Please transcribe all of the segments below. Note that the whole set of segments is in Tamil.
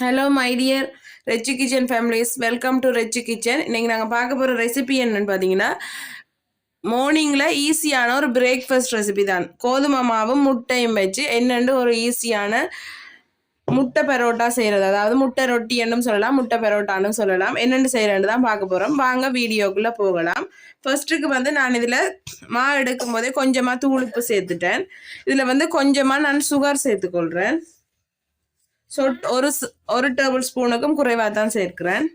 Hello my dear Rechi kitchen families welcome to Rechi kitchen இன்னைக்கு நாங்கள் பார்க்க போகிற ரெசிபி என்னன்னு பார்த்தீங்கன்னா மார்னிங்கில் ஈஸியான ஒரு பிரேக்ஃபாஸ்ட் ரெசிபி தான். கோதுமை மாவும் முட்டையும் வச்சு என்னென்னு ஒரு ஈஸியான முட்டை பரோட்டா செய்கிறது அதாவது முட்டை ரொட்டி என்னும் சொல்லலாம் முட்டை பரோட்டான்னு சொல்லலாம். என்னென்னு செய்கிறேன்னு தான் பார்க்க போகிறோம் வாங்க வீடியோக்குள்ளே போகலாம். ஃபர்ஸ்ட்டுக்கு வந்து நான் இதில் மா எடுக்கும் போதே கொஞ்சமாக தூளுப்பு சேர்த்துட்டேன். இதில் வந்து கொஞ்சமாக நான் சுகர் சேர்த்துக்கொள்கிறேன் ஸோ ஒரு ஒரு டேபிள் ஸ்பூனுக்கும் குறைவாக தான் சேர்க்கிறேன்.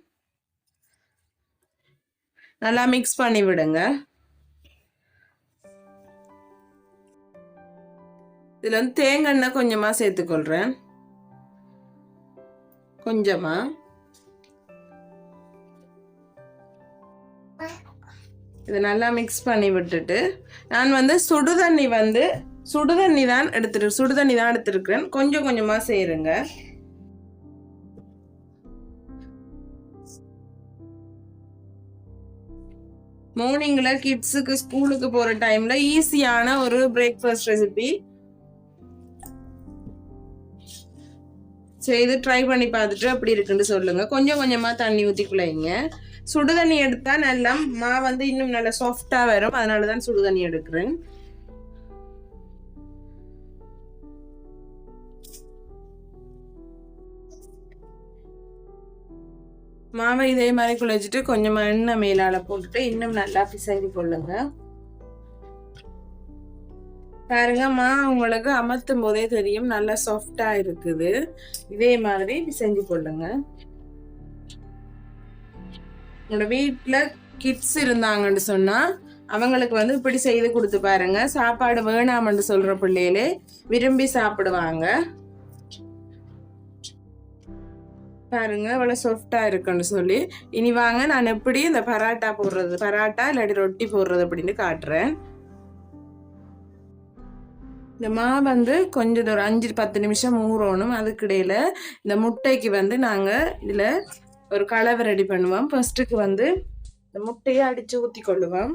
நல்லா மிக்ஸ் பண்ணி விடுங்க. இதில் வந்து தேங்காய் எண்ணெய் கொஞ்சமாக சேர்த்துக்கொள்கிறேன் கொஞ்சமா. இதை நல்லா மிக்ஸ் பண்ணி விட்டுட்டு நான் வந்து சுடுதண்ணி வந்து சுடுதண்ணி தான் எடுத்துரு சுடுதண்ணி தான் எடுத்துருக்கிறேன். கொஞ்சம் கொஞ்சமாக செய்யுங்க மார்னிங்கில் கிட்ஸுக்கு ஸ்கூலுக்கு போகிற டைமில் ஈஸியான ஒரு பிரேக்ஃபாஸ்ட் ரெசிபி செய்து ட்ரை பண்ணி பார்த்துட்டு அப்படி இருக்குன்னு சொல்லுங்க. கொஞ்சம் கொஞ்சமா தண்ணி ஊற்றிக்குள்ளைங்க சுடு தண்ணி எடுத்தால் நல்லா மா வந்து இன்னும் நல்லா சாஃப்டா வரும். அதனால தான் சுடு தண்ணி எடுக்கிறேன். மாவை இதே மாதிரி குழைச்சிட்டு கொஞ்சம் எண்ணெய் மேலால போட்டுட்டு இன்னும் நல்லா பிசைஞ்சு கொள்ளுங்க. பாருங்க மா உங்களுக்கு அமர்த்தும் போதே தெரியும். நல்லா சாஃப்டா இருக்குது. இதே மாதிரி பிசைஞ்சு கொள்ளுங்க. உங்களோட வீட்டில் கிட்ஸ் இருந்தாங்கன்னு சொன்னால் அவங்களுக்கு வந்து இப்படி செய்து கொடுத்து பாருங்க. சாப்பாடு வேணாம்னு சொல்கிற பிள்ளைகளே விரும்பி சாப்பிடுவாங்க. பாருங்க இவ்வளோ சாஃப்டா இருக்குன்னு சொல்லி. இனி வாங்க நான் எப்படி இந்த பராட்டா போடுறது பராட்டா இல்லாட்டி ரொட்டி போடுறது அப்படின்னு காட்டுறேன். இந்த மா வந்து கொஞ்சம் ஒரு அஞ்சு பத்து நிமிஷம் ஊறணும். அதுக்கிடையில இந்த முட்டைக்கு வந்து நாங்கள் இதில் ஒரு கலவை ரெடி பண்ணுவோம். ஃபர்ஸ்ட்டுக்கு வந்து இந்த முட்டையை அடித்து ஊற்றி கொள்ளுவோம்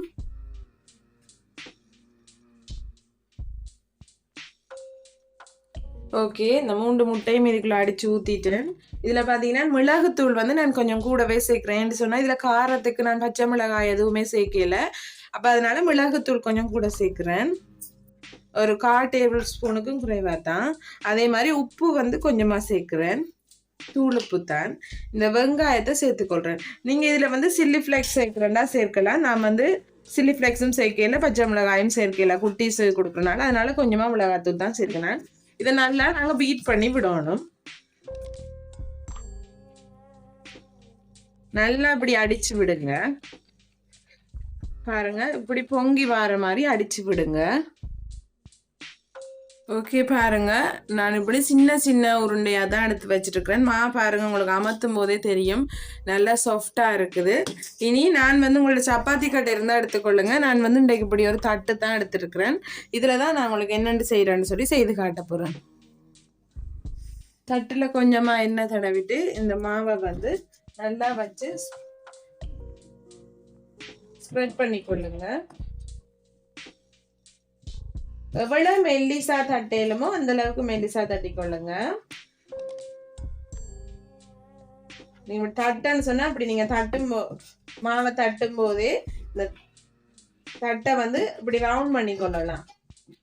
ஓகே இந்த மூன்று முட்டையும் இதுக்குள்ளே அடித்து ஊற்றிட்டேன் இதில் பார்த்தீங்கன்னா மிளகுத்தூள் வந்து நான் கொஞ்சம் கூடவே சேர்க்குறேன் சொன்னால் இதில் காரத்துக்கு நான் பச்சை மிளகாய் எதுவுமே சேர்க்கல. அப்போ அதனால் மிளகுத்தூள் கொஞ்சம் கூட சேர்க்குறேன். ஒரு கால் டேபிள் ஸ்பூனுக்கும் குறைவாக தான். அதே மாதிரி உப்பு வந்து கொஞ்சமாக சேர்க்குறேன். தூளுப்பு தான். இந்த வெங்காயத்தை சேர்த்துக்கொள்கிறேன் நீங்கள் இதில் வந்து சில்லி ஃப்ளேக்ஸ் சேர்க்குறேன்னா சேர்க்கலாம். நான் வந்து சில்லி ஃப்ளேக்ஸும் சேர்க்கல பச்சை மிளகாயும் சேர்க்கல. குட்டீஸ் கொடுக்குறனால அதனால் கொஞ்சமாக மிளகாத்தூள் தான் சேர்க்கிறேன். இதை நல்லா நாங்கள் பீட் பண்ணி விடணும். நல்லா இப்படி அடிச்சு விடுங்க. பாருங்க இப்படி பொங்கி வர மாதிரி அடிச்சு விடுங்க. ஓகே பாருங்க. நான் இப்படி சின்ன சின்ன உருண்டையாக தான் எடுத்து வச்சிருக்கிறேன். மா பாருங்க உங்களுக்கு அமர்த்தும் போதே தெரியும். நல்லா சாஃப்டாக இருக்குது. இனி நான் வந்து உங்களோட சப்பாத்தி கட்டை இருந்தால் எடுத்துக்கொள்ளுங்க. நான் வந்து இன்றைக்கு இப்படி ஒரு தட்டு தான் எடுத்துருக்கிறேன். இதில் தான் நான் உங்களுக்கு என்னென்னு செய்கிறேன்னு சொல்லி செய்து காட்ட போகிறேன் தட்டில் கொஞ்சமாக எண்ணெய் தடவிட்டு இந்த மாவை வந்து நல்லா வச்சு ஸ்ப்ரெட் பண்ணிக்கொள்ளுங்க. எவ்வளவு மெல்லிசா தட்டையிலுமோ அந்த அளவுக்கு மெல்லிசா தட்டிக்கொள்ளுங்க. நீங்க தட்டுன்னு சொன்னா அப்படி நீங்க தட்டும் போ மாவை தட்டும் போதே இந்த தட்டை வந்து இப்படி ரவுண்ட் பண்ணி கொள்ளலாம்.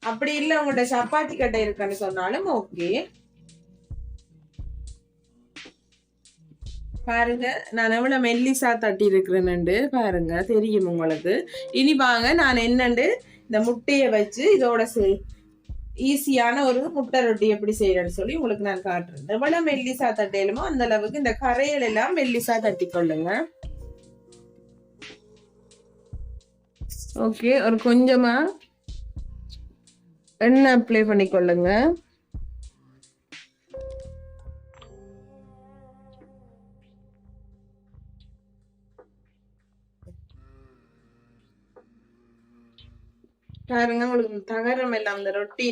அப்படி இல்லை உங்கள்ட்ட சப்பாத்தி கட்டை இருக்குன்னு சொன்னாலும் ஓகே பாருங்க நான் எவ்வளவு மெல்லிசா தட்டி இருக்கிறேன்னு பாருங்க தெரியும் உங்களுக்கு. இனி வாங்க நான் என்னண்டு இந்த முட்டையை வச்சு இதோட சே ஈஸியான ஒரு முட்டை ரொட்டி எப்படி செய்யறேன்னு சொல்லி உங்களுக்கு நான் காட்டுறேன். எவ்வளவு மெல்லிசா தட்டையிலுமோ அந்த அளவுக்கு இந்த கரையல் எல்லாம் மெல்லிசா தட்டி கொள்ளுங்க. ஓகே ஒரு கொஞ்சமா எண்ணெய் அப்ளை பண்ணிக்கொள்ளுங்க பாருங்க உங்களுக்கு தகரம் எல்லாம் இந்த ரொட்டி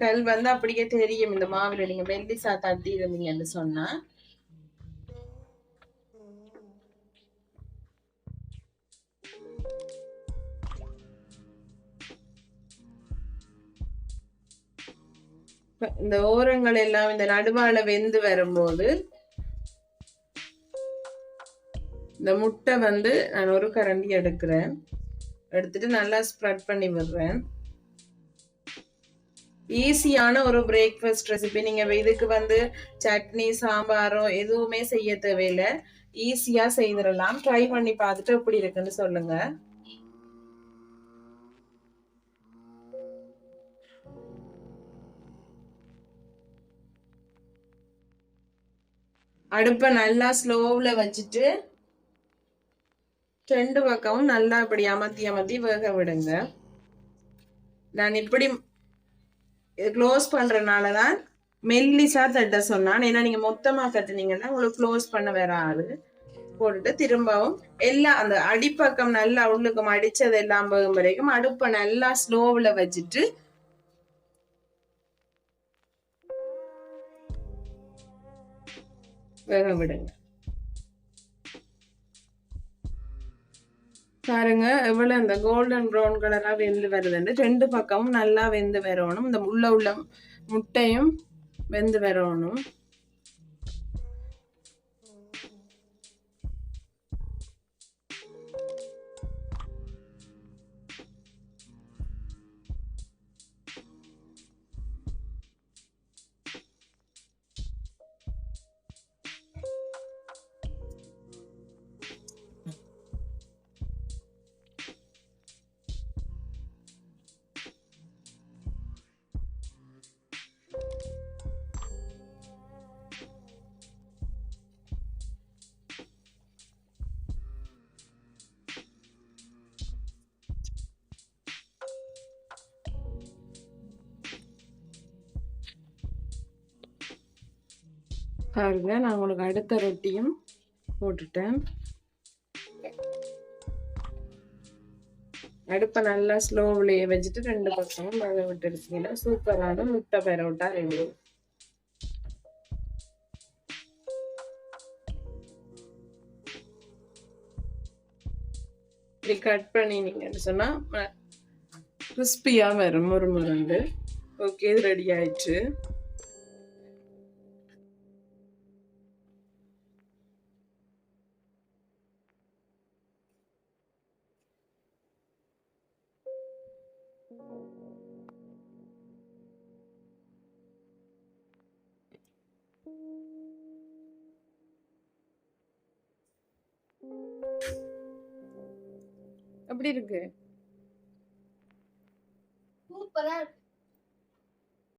கல் வந்து அப்படியே தெரியும். இந்த மாவுல நீங்க வெள்ளி தட்டி இருந்தீங்கன்னு சொன்னா. இந்த ஓரங்கள் எல்லாம் இந்த நடுவால வெந்து வரும்போது இந்த முட்டை வந்து நான் ஒரு கரண்டி எடுக்கிறேன். எடுத்துட்டு நல்லா ஸ்ப்ரெட் பண்ணி விடுறேன். ஈஸியான ஒரு பிரேக்ஃபாஸ்ட் ரெசிபி நீங்கள் இதுக்கு வந்து சட்னி சாம்பாரோ எதுவுமே செய்ய தேவையில்லை. ஈஸியாக செய்திடலாம். ட்ரை பண்ணி பார்த்துட்டு எப்படி இருக்குன்னு சொல்லுங்க. அடுப்பை நல்லா ஸ்லோவில் வச்சுட்டு ரெண்டு பக்கமும் நல்லா இப்படி அமர்த்தி அமர்த்தி வேக விடுங்க. நான் இப்படி க்ளோஸ் பண்ணுறனால தான் மெல்லிசா தட்ட சொன்னான். ஏன்னா நீங்கள் மொத்தமாக கட்டுனீங்கன்னா உங்களுக்கு க்ளோஸ் பண்ண வராது போட்டுட்டு திரும்பவும் எல்லாம் அந்த அடிப்பக்கம் நல்லா உள்ளுக்கும் அடிச்சது எல்லாம் போகும் வரைக்கும் அடுப்பை நல்லா ஸ்லோவில் வச்சுட்டு வேக விடுங்க. பாருங்க இவ்வளவு இந்த கோல்டன் ப்ரௌன் கலரா வெந்து வருதுண்டு ரெண்டு பக்கமும் நல்லா வெந்து வரணும். இந்த உள்ள உள்ள முட்டையும் வெந்து வரணும். பாருங்க நான் உங்களுக்கு அடுத்த ரொட்டியும் போட்டுட்டேன். அடுப்பை நல்லா ஸ்லோவிலேயே வச்சுட்டு ரெண்டு பக்கமும் மழை விட்டு எடுத்தீங்கன்னா சூப்பரான முட்டை பரோட்டா ரெடி. இப்படி கட் பண்ணினீங்கன்னு சொன்னால் கிறிஸ்பியாக வரும் ஒரு முரண்டு ஓகே இது ரெடி ஆயிடுச்சு. எப்படி இருக்கு. சூப்பரா இருக்கு.